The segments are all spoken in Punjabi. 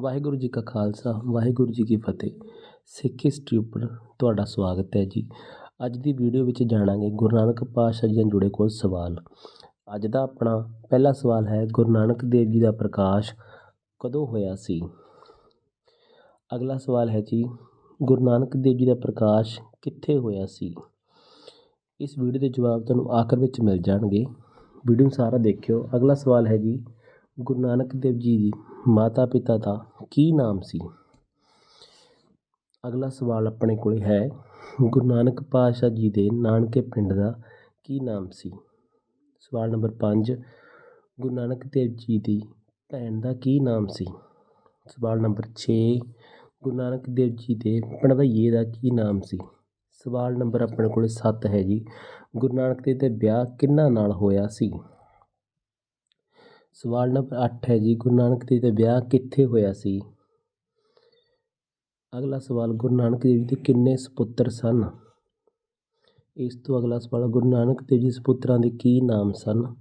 ਵਾਹਿਗੁਰੂ ਜੀ ਕਾ ਖਾਲਸਾ, ਵਾਹਿਗੁਰੂ ਜੀ ਕੀ ਫਤਿਹ। ਸਿੱਖ ਹਿਸਟਰੀ ਉੱਪਰ ਤੁਹਾਡਾ ਸਵਾਗਤ ਹੈ ਜੀ। ਅੱਜ ਦੀ ਵੀਡੀਓ ਵਿੱਚ ਜਾਣਾਂਗੇ ਗੁਰੂ ਨਾਨਕ ਪਾਤਸ਼ਾਹ ਜੀ ਨਾਲ ਜੁੜੇ ਕੁਝ ਸਵਾਲ। ਅੱਜ ਦਾ ਆਪਣਾ ਪਹਿਲਾ ਸਵਾਲ ਹੈ, ਗੁਰੂ ਨਾਨਕ ਦੇਵ ਜੀ ਦਾ ਪ੍ਰਕਾਸ਼ ਕਦੋਂ ਹੋਇਆ ਸੀ? ਅਗਲਾ ਸਵਾਲ ਹੈ ਜੀ, ਗੁਰੂ ਨਾਨਕ ਦੇਵ ਜੀ ਦਾ ਪ੍ਰਕਾਸ਼ ਕਿੱਥੇ ਹੋਇਆ ਸੀ? ਇਸ ਵੀਡੀਓ ਦੇ ਜਵਾਬ ਤੁਹਾਨੂੰ ਆਖਰ ਵਿੱਚ ਮਿਲ ਜਾਣਗੇ। ਵੀਡੀਓ ਨੂੰ ਸਾਰਾ ਦੇਖਿਓ। ਅਗਲਾ ਸਵਾਲ ਹੈ ਜੀ ਗੁਰੂ ਨਾਨਕ ਦੇਵ ਜੀ ਦੀ ਮਾਤਾ ਪਿਤਾ ਦਾ ਕੀ ਨਾਮ ਸੀ? ਅਗਲਾ ਸਵਾਲ ਆਪਣੇ ਕੋਲ ਹੈ, ਗੁਰੂ ਨਾਨਕ ਪਾਤਸ਼ਾਹ ਜੀ ਦੇ ਨਾਨਕੇ ਪਿੰਡ ਦਾ ਕੀ ਨਾਮ ਸੀ? ਸਵਾਲ ਨੰਬਰ 5 ਗੁਰੂ ਨਾਨਕ ਦੇਵ ਜੀ ਦੀ ਭੈਣ ਦਾ ਕੀ ਨਾਮ ਸੀ? ਸਵਾਲ ਨੰਬਰ 6 ਗੁਰੂ ਨਾਨਕ ਦੇਵ ਜੀ ਦੇ ਭਣਵੱਈਏ ਦਾ ਕੀ ਨਾਮ ਸੀ? ਸਵਾਲ ਨੰਬਰ ਆਪਣੇ ਕੋਲ 7 ਹੈ ਜੀ, ਗੁਰੂ ਨਾਨਕ ਦੇਵ ਦਾ ਵਿਆਹ ਕਿਹਨਾਂ ਨਾਲ ਹੋਇਆ ਸੀ? ਸਵਾਲ ਨੰਬਰ 8 ਹੈ ਜੀ, ਗੁਰੂ ਨਾਨਕ ਦੇਵ ਦਾ ਵਿਆਹ ਕਿੱਥੇ ਹੋਇਆ ਸੀ? ਅਗਲਾ ਸਵਾਲ, ਗੁਰੂ ਨਾਨਕ ਦੇਵ ਜੀ ਦੇ ਕਿੰਨੇ ਸੁਪੁੱਤਰ ਸਨ? ਇਸ ਤੋਂ ਅਗਲਾ ਸਵਾਲ, ਗੁਰੂ ਨਾਨਕ ਦੇਵ ਜੀ ਸੁਪੁੱਤਰਾਂ ਦੇ ਕੀ ਨਾਮ ਸਨ?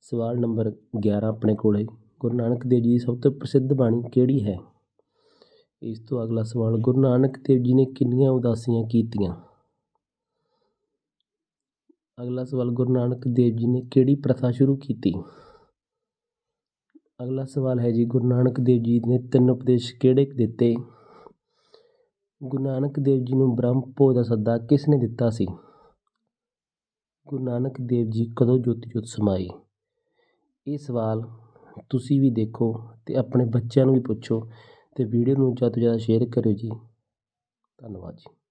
ਸਵਾਲ ਨੰਬਰ 11 ਆਪਣੇ ਕੋਲੇ ਗੁਰੂ ਨਾਨਕ ਦੇਵ ਜੀ ਦੀ ਸਭ ਤੋਂ ਪ੍ਰਸਿੱਧ ਬਾਣੀ ਕਿਹੜੀ ਹੈ? ਇਸ ਤੋਂ ਅਗਲਾ ਸਵਾਲ, ਗੁਰੂ ਨਾਨਕ ਦੇਵ ਜੀ ਨੇ ਕਿੰਨੀਆਂ ਉਦਾਸੀਆਂ ਕੀਤੀਆਂ? ਅਗਲਾ ਸਵਾਲ, ਗੁਰੂ ਨਾਨਕ ਦੇਵ ਜੀ ਨੇ ਕਿਹੜੀ ਪ੍ਰਥਾ ਸ਼ੁਰੂ ਕੀਤੀ? ਅਗਲਾ ਸਵਾਲ ਹੈ ਜੀ, ਗੁਰੂ ਨਾਨਕ ਦੇਵ ਜੀ ਨੇ ਤਿੰਨ ਉਪਦੇਸ਼ ਕਿਹੜੇ ਦਿੱਤੇ? ਗੁਰੂ ਨਾਨਕ ਦੇਵ ਜੀ ਨੂੰ ਬ੍ਰਹਮ ਭੋਜ ਦਾ ਸੱਦਾ ਕਿਸ ਨੇ ਦਿੱਤਾ ਸੀ? ਗੁਰੂ ਨਾਨਕ ਦੇਵ ਜੀ ਕਦੋਂ ਜੋਤੀ ਜੋਤ ਸਮਾਈ? ਇਹ ਸਵਾਲ ਤੁਸੀਂ ਵੀ ਦੇਖੋ ਤੇ ਆਪਣੇ ਬੱਚਿਆਂ ਨੂੰ ਵੀ ਪੁੱਛੋ ਤੇ ਵੀਡੀਓ ਨੂੰ ਜ਼ਿਆਦਾ ਤੋਂ ਜ਼ਿਆਦਾ ਸ਼ੇਅਰ ਕਰਿਓ ਜੀ। ਧੰਨਵਾਦ ਜੀ।